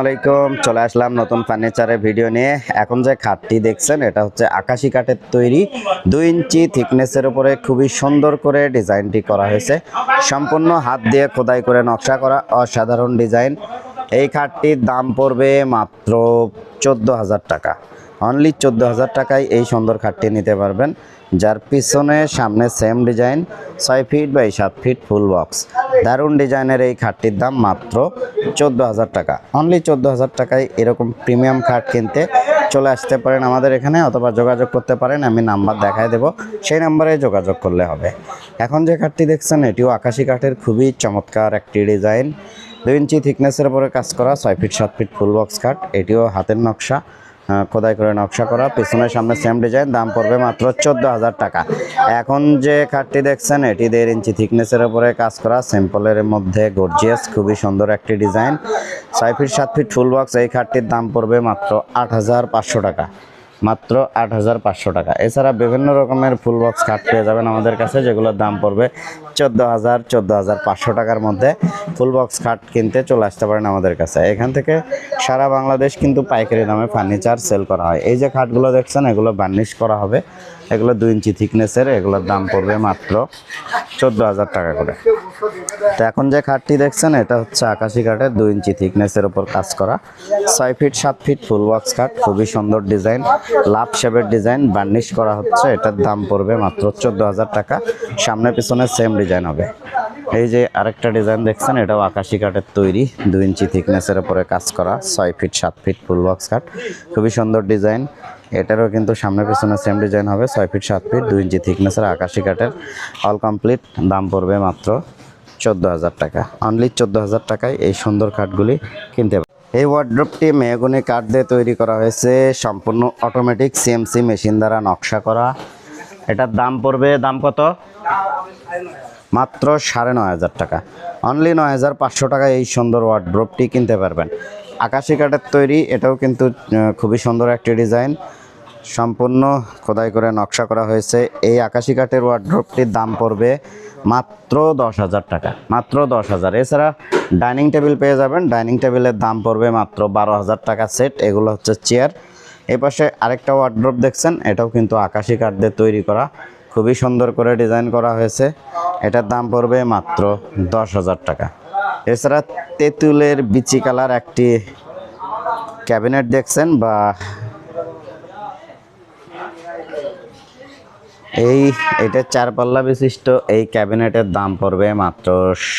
আলাইকুম চলে আসলাম নতুন ফার্নিচারের ভিডিও নিয়ে। এখন যে খাটটি দেখছেন, এটা হচ্ছে আকাশি কাঠের তৈরি। দুই ইঞ্চি থিকনেসের উপরে খুবই সুন্দর করে ডিজাইনটি করা হয়েছে। সম্পূর্ণ হাত দিয়ে খোদাই করে নকশা করা অসাধারণ ডিজাইন। এই খাটটির দাম পড়বে মাত্র চোদ্দ হাজার টাকা। অনলি চোদ্দ হাজার টাকায় এই সুন্দর খাটটি নিতে পারবেন, যার পিছনে সামনে সেম ডিজাইন ছয় ফিট বাই সাত ফিট ফুল বক্স দারুণ ডিজাইনের এই খাটটির দাম মাত্র চোদ্দ হাজার টাকা। অনলি চোদ্দ হাজার টাকায় এরকম প্রিমিয়াম খাট কিনতে চলে আসতে পারেন আমাদের এখানে, অথবা যোগাযোগ করতে পারেন, আমি নাম্বার দেখায় দেব, সেই নাম্বারে যোগাযোগ করলে হবে। এখন যে খাটটি দেখছেন, এটিও আকাশি কাঠের, খুবই চমৎকার একটি ডিজাইন। দুই ইঞ্চি থিকনেসের উপরে কাজ করা, ছয় ফিট সাত ফিট ফুল বক্স কাঠ এটিও হাতের নকশা। খোদাই করে নকশা করা, পিছনে সামনে সেম ডিজাইন দাম পড়বে মাত্র চোদ্দ হাজার টাকা। এখন যে খাটটি দেখছেন, এটি দেড় ইঞ্চি থিকনেসের উপরে কাজ করা সিম্পলের মধ্যে গর্জিয়াস খুবই সুন্দর একটি ডিজাইন ছয় ফিট সাত ফিট ফুল বক্স এই খাটটির দাম পড়বে মাত্র আট হাজার পাঁচশো টাকা। মাত্র আট হাজার পাঁচশো টাকা। এছাড়া বিভিন্ন রকমের ফুল বক্স খাট পেয়ে যাবেন আমাদের কাছে, যেগুলোর দাম পড়বে চোদ্দ হাজার চোদ্দ হাজার পাঁচশো টাকার মধ্যে ফুল বক্স খাট কিনতে চলে আসতে পারেন আমাদের কাছে। এখান থেকে সারা বাংলাদেশ কিন্তু পাইকারি দামে ফার্নিচার সেল করা হয়। এই যে খাটগুলো দেখছেন, এগুলো বার্নিশ করা হবে। এগুলো দুই ইঞ্চি থিকনেসের, এগুলোর দাম পড়বে মাত্র চোদ্দ হাজার টাকা করে। তো এখন যে খাটটি দেখছেন, এটা হচ্ছে আকাশি কাঠের দুই ইঞ্চি থিকনেসের উপর কাজ করা। ছয় ফিট, সাত ফিট ফুল বক্স কাঠ খুবই সুন্দর ডিজাইন। লাভ শেপের ডিজাইন, বার্নিশ করা হচ্ছে। এটার দাম পড়বে মাত্র চোদ্দ হাজার টাকা। সামনে পিছনে সেম ডিজাইন হবে। এই যে আরেকটা ডিজাইন দেখছেন, এটাও আকাশি কাঠের তৈরি, দুই ইঞ্চি থিকনেসের উপরে কাজ করা। ছয় ফিট, সাত ফিট ফুল বক্স কাঠ খুবই সুন্দর ডিজাইন। এটারও কিন্তু সামনে পিছনে সেম ডিজাইন হবে। ছয় ফিট, সাত ফিট, দুই ইঞ্চি থিকনেসের আকাশি কাঠের। অল কমপ্লিট দাম পড়বে মাত্র চোদ্দ হাজার টাকা। অনলি চোদ্দ হাজার টাকায় এই সুন্দর কাঠগুলি কিনতে এই ওয়ার্ড্রপটি মেহগুনি কাঠ দিয়ে তৈরি করা হয়েছে। সম্পূর্ণ অটোমেটিক সিএমসি মেশিন দ্বারা নকশা করা। এটার দাম পড়বে, দাম কত? মাত্র সাড়ে নয় হাজার টাকা। অনলি নয় হাজার পাঁচশো টাকায় এই সুন্দর ওয়ার্ড্রপটি কিনতে পারবেন। আকাশি কাঠের তৈরি, এটাও কিন্তু খুবই সুন্দর একটি ডিজাইন সম্পূর্ণ খোদাই করে নকশা করা হয়েছে। এই আকাশি কাঠের ওয়ার্ড্রপটির দাম পড়বে মাত্র দশ হাজার টাকা। মাত্র দশ হাজার। এছাড়া ডাইনিং টেবিল পেয়ে যাবেন। ডাইনিং টেবিলের দাম পড়বে মাত্র বারো হাজার টাকা সেট। এগুলো হচ্ছে চেয়ার। এই পাশে আরেকটা ওয়ার্ড্রপ দেখছেন। এটাও কিন্তু আকাশি কাঠ দিয়ে তৈরি করা। খুবই সুন্দর করে ডিজাইন করা হয়েছে। এটার দাম পড়বে মাত্র দশ হাজার টাকা। এছাড়া তেঁতুলের বিচি কালার একটি ক্যাবিনেট দেখছেন বা এই, এটা চার পাল্লা বিশিষ্ট, এই ক্যাবিনেটের দাম পড়বে মাত্র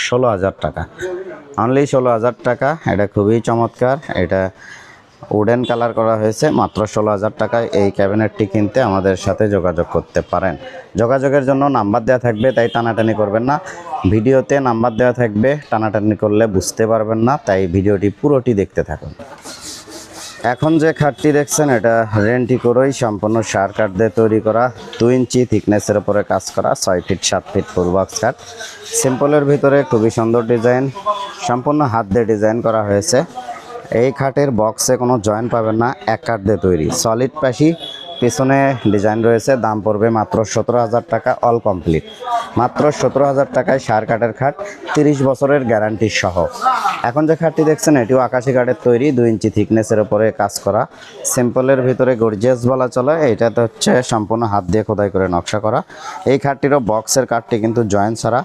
ষোলো হাজার টাকা। অনলি ষোলো হাজার টাকা, এটা খুবই চমৎকার। এটা উডেন কালার করা হয়েছে, মাত্র ষোলো হাজার টাকায় এই ক্যাবিনেটটি কিনতে আমাদের সাথে যোগাযোগ করতে পারেন। যোগাযোগের জন্য নাম্বার দেওয়া থাকবে, তাই টানাটানি করবেন না। ভিডিওতে নাম্বার দেওয়া থাকবে, টানাটানি করলে বুঝতে পারবেন না, তাই ভিডিওটি পুরোটি দেখতে থাকুন। এখন যে খাটটি দেখছেন, এটা রেন্টি করেই সম্পূর্ণ সার কাঠ দিয়ে তৈরি করা। দু ইঞ্চি থিকনেসের উপরে কাজ করা, ছয় ফিট, সাত ফিট ফুল বক্স কাঠ সিম্পলের ভিতরে খুবই সুন্দর ডিজাইন, সম্পূর্ণ হাত দিয়ে ডিজাইন করা হয়েছে। এই খাটের বক্সে কোনো জয়েন্ট পাবেন না, এক কাঠ দিয়ে তৈরি। সলিড পাশি পিছনে ডিজাইন রয়েছে, দাম পড়বে মাত্র সতেরো হাজার টাকা অল কমপ্লিট মাত্র সতেরো হাজার টাকায় সার কাঠের খাট, তিরিশ বছরের গ্যারান্টি সহ। এখন যে খাটটি দেখছেন, এটিও আকাশি কাঠের তৈরি, দুই ইঞ্চি থিকনেসের ওপরে কাজ করা। সিম্পলের ভিতরে গর্জিয়াস বলা চলে, এটাতে হচ্ছে সম্পূর্ণ হাত দিয়ে খোদাই করে নকশা করা। এই খাটটিরও বক্সের কাঠটি কিন্তু জয়েন্ট ছাড়া।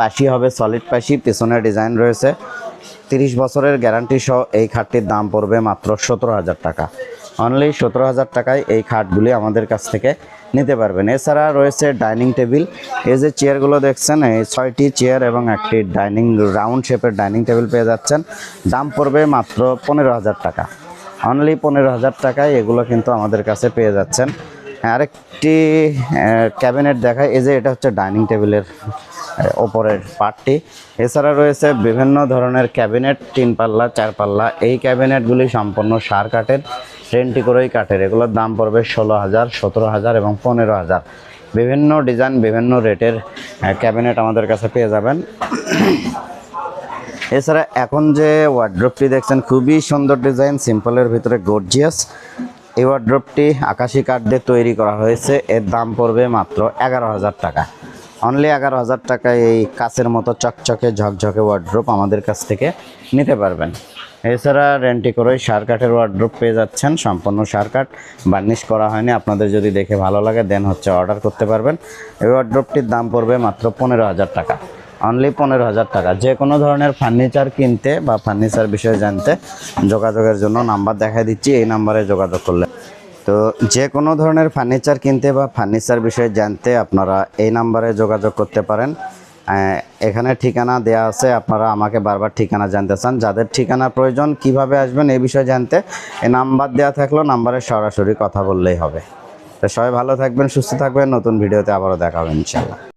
পাশি হবে সলিড পাশি, পিছনে ডিজাইন রয়েছে। তিরিশ বছরের গ্যারান্টি সহ এই খাটটির দাম পড়বে মাত্র সতেরো হাজার টাকা। অনলি সতেরো হাজার টাকায় এই খাটগুলি আমাদের কাছ থেকে নিতে পারবেন। এছাড়া রয়েছে ডাইনিং টেবিল। এই যে চেয়ারগুলো দেখছেন, এই ছয়টি চেয়ার এবং একটি ডাইনিং, রাউন্ড শেপের ডাইনিং টেবিল পেয়ে যাচ্ছেন। দাম পড়বে মাত্র পনেরো হাজার টাকা। অনলি পনেরো হাজার টাকায় এগুলো কিন্তু আমাদের কাছে পেয়ে যাচ্ছেন। আরেকটি ক্যাবিনেট দেখায়। এই যে এটা হচ্ছে ডাইনিং টেবিলের ওপরের পার্টটি এছাড়া রয়েছে বিভিন্ন ধরনের ক্যাবিনেট, তিন পাল্লা, চার পাল্লা। এই ক্যাবিনেটগুলি সম্পূর্ণ সার কাঠের। রেন্টি করেই কাঠের। এগুলোর দাম পড়বে ষোলো হাজার, সতেরো হাজার এবং পনেরো হাজার। বিভিন্ন ডিজাইন, বিভিন্ন রেটের ক্যাবিনেট আমাদের কাছে পেয়ে যাবেন। এছাড়া এখন যে ওয়ার্ড্রপটি দেখছেন, খুবই সুন্দর ডিজাইন সিম্পলের ভিতরে গর্জিয়াস এই ওয়ার্ড্রপটি আকাশি কাঠ দিয়ে তৈরি করা হয়েছে। এর দাম পড়বে মাত্র এগারো হাজার টাকা। অনলি এগারো হাজার টাকায় এই কাচের মতো চকচকে, ঝকঝকে ওয়ার্ড্রপ আমাদের কাছ থেকে নিতে পারবেন। এছাড়া রেন্টি করে সার কাঠের ওয়ার্ড্রোপ পেয়ে যাচ্ছেন। সম্পূর্ণ সার কাঠ বার্নিশ করা হয়নি। আপনাদের যদি দেখে ভালো লাগে দেন হচ্ছে অর্ডার করতে পারবেন। এই ওয়ার্ড্রোপটির দাম পড়বে মাত্র পনেরো হাজার টাকা। অনলি পনেরো হাজার টাকা। যে কোনো ধরনের ফার্নিচার কিনতে বা ফার্নিচার বিষয়ে জানতে যোগাযোগের জন্য নাম্বার দেখা দিচ্ছি। এই নাম্বারে যোগাযোগ করলে তো যে কোনো ধরনের ফার্নিচার কিনতে বা ফার্নিচার বিষয়ে জানতে আপনারা এই নাম্বারে যোগাযোগ করতে পারেন। এখানে ঠিকানা দেয়া আছে, আপনারা আমাকে বারবার ঠিকানা জানতে চান। যাদের ঠিকানা প্রয়োজন, কীভাবে আসবেন এই বিষয়ে জানতে এই নাম্বার দেওয়া থাকলেও নাম্বারে সরাসরি কথা বললেই হবে। তো সবাই ভালো থাকবেন, সুস্থ থাকবেন। নতুন ভিডিওতে আবারও দেখা হবে ইনশাল্লাহ